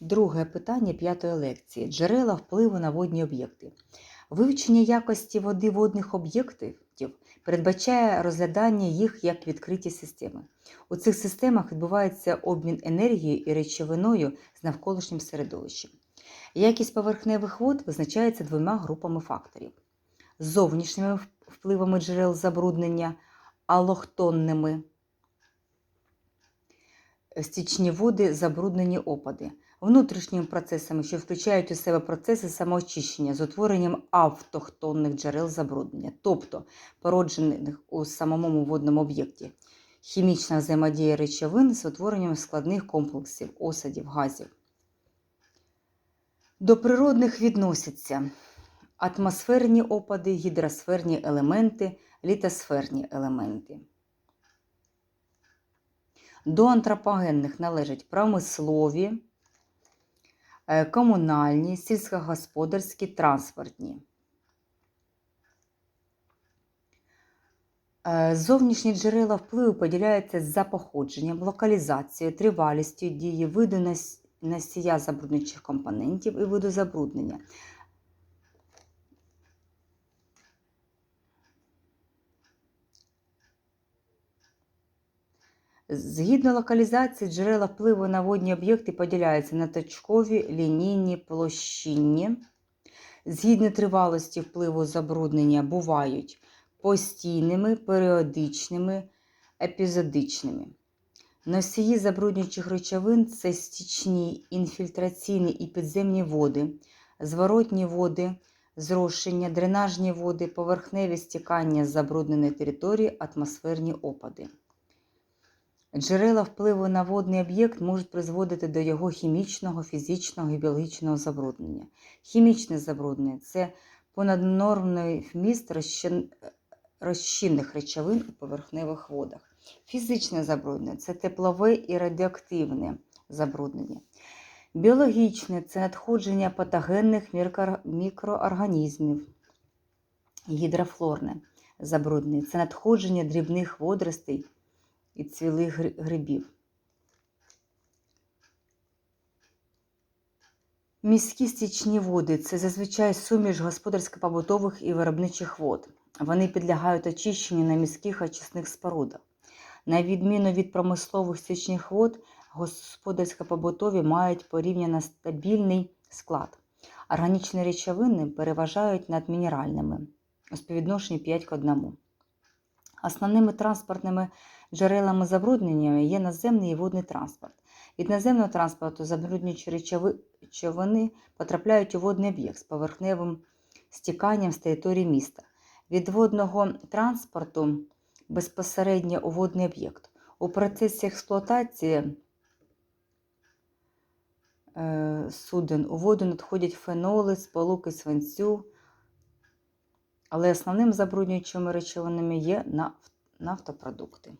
Друге питання п'ятої лекції. Джерела впливу на водні об'єкти. Вивчення якості води водних об'єктів передбачає розглядання їх як відкриті системи. У цих системах відбувається обмін енергією і речовиною з навколишнім середовищем. Якість поверхневих вод визначається двома групами факторів: зовнішніми впливами джерел забруднення, алохтонними стічні води, забруднені опади, внутрішніми процесами, що включають у себе процеси самоочищення з утворенням автохтонних джерел забруднення, тобто породжених у самому водному об'єкті, хімічна взаємодія речовин з утворенням складних комплексів, осадів, газів. До природних відносяться атмосферні опади, гідросферні елементи, літосферні елементи. До антропогенних належать промислові, комунальні, сільськогосподарські, транспортні. Е, Зовнішні джерела впливу поділяються за походженням, локалізацією, тривалістю дії, виду нос- носія забруднюючих компонентів і виду забруднення. Згідно локалізації, джерела впливу на водні об'єкти поділяються на точкові, лінійні, площинні. Згідно тривалості впливу забруднення бувають постійними, періодичними, епізодичними. Носії забруднюючих речовин це стічні, інфільтраційні і підземні води, зворотні води, зрошення, дренажні води, поверхневі стікання з забрудненої території, атмосферні опади. Джерела впливу на водний об'єкт можуть призводити до його хімічного, фізичного і біологічного забруднення. Хімічне забруднення це понаднормний вміст розчин- розчинних речовин у поверхневих водах. Фізичне забруднення це теплове і радіоактивне забруднення. Біологічне це надходження патогенних мікроорганізмів. Гідрофлорне забруднення це надходження дрібних водоростей і цвілих грибів. Міські стічні води це зазвичай суміш господарсько-побутових і виробничих вод. Вони підлягають очищенню на міських очисних спорудах. На відміну від промислових стічних вод, господарсько-побутові мають порівняно стабільний склад. Органічні речовини переважають над мінеральними у співвідношенні 5 к 1. Основними транспортними джерелами забруднення є наземний і водний транспорт. Від наземного транспорту забруднюючі речовини потрапляють у водний об'єкт з поверхневим стіканням з території міста. Від водного транспорту безпосередньо у водний об'єкт. У процесі експлуатації е, суден у воду надходять феноли, сполуки свинцю, але основним забруднюючими речовинами є наф- нафтопродукти.